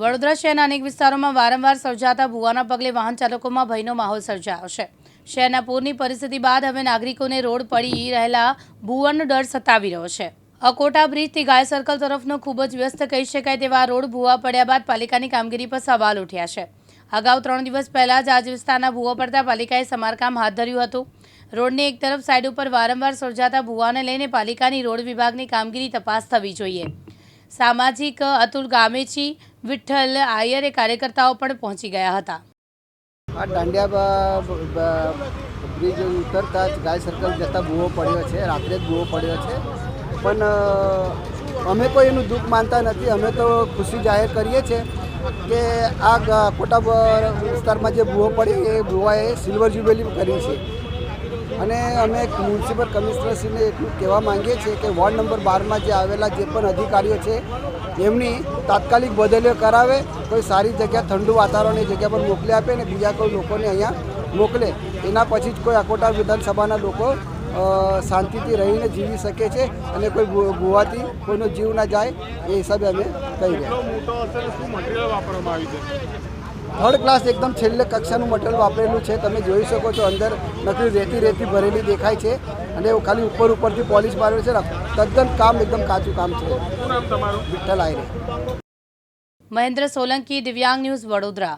વડોદરા શહેરના અનેક વિસ્તારોમાં વારંવાર સર્જાતા ભૂવાના પગલે વાહન ચાલકોમાં ભયનો માહોલ સર્જાયો છે. શહેરના પૂરની પરિસ્થિતિ બાદ હવે નાગરિકોને રોડ પડી રહેલા ભૂવાનો ડર સતાવી રહ્યો છે. અકોટા બ્રિજથી ગાય સર્કલ તરફનો ખૂબ જ વ્યસ્ત કહી શકાય તેવા રોડ ભૂવા પડ્યા બાદ પાલિકાની કામગીરી પર સવાલ ઉઠ્યા છે. અગાઉ ત્રણ દિવસ પહેલા જ આજ વિસ્તારના ભૂવા પડતા પાલિકાએ સમારકામ હાથ ધર્યું હતું. રોડની એક તરફ સાઇડ ઉપર વારંવાર સર્જાતા ભૂવાને લઈને પાલિકાની રોડ વિભાગની કામગીરી તપાસ થવી જોઈએ. સામાજિક અતુલ ગામેચી વિઠ્ઠલ આયરે કાર્યકર્તાઓ પણ પહોંચી ગયા હતા. આ દાંડિયા બ્રિજ ઉતરતા જ ગાય સર્કલ જતા ભૂવો પડ્યો છે, રાત્રે જ ભૂવો પડ્યો છે. પણ અમે કોઈ એનું દુઃખ માનતા નથી, અમે તો ખુશી જાહેર કરીએ છીએ કે આ કોટા વિસ્તારમાં જે ભૂવો પડ્યો એ ભૂવાએ સિલ્વર જ્યુબેલી કરી છે. અને અમે મ્યુનિસિપલ કમિશનરશ્રીને એટલું કહેવા માંગીએ છીએ કે વોર્ડ નંબર બારમાં જે આવેલા જે પણ અધિકારીઓ છે એમની તાત્કાલિક બદલીઓ કરાવે, કોઈ સારી જગ્યા ઠંડુ વાતાવરણની જગ્યા પર મોકલી આપે અને બીજા કોઈ લોકોને અહીંયા મોકલે. એના પછી જ કોઈ અકોટા વિધાનસભાના લોકો શાંતિથી રહીને જીવી શકે છે અને કોઈ ગુવાથી કોઈનો જીવ ના જાય એ હિસાબે અમે કહી રહ્યા થર્ડ ક્લાસ એકદમ છેલ્લે કક્ષાનું મટીરિયલ વાપરેલું છે. તમે જોઈ શકો છો અંદર નકલી રેતી રેતી ભરેલી દેખાય છે અને એવું ખાલી ઉપર ઉપરથી પોલિશ મારેલું છે. તદ્દન કામ એકદમ કાચું કામ છે. શું નામ તમારું? વિઠ્ઠલ આયરે. મહેન્દ્ર સોલંકી દિવ્યાંગ ન્યૂઝ વડોદરા.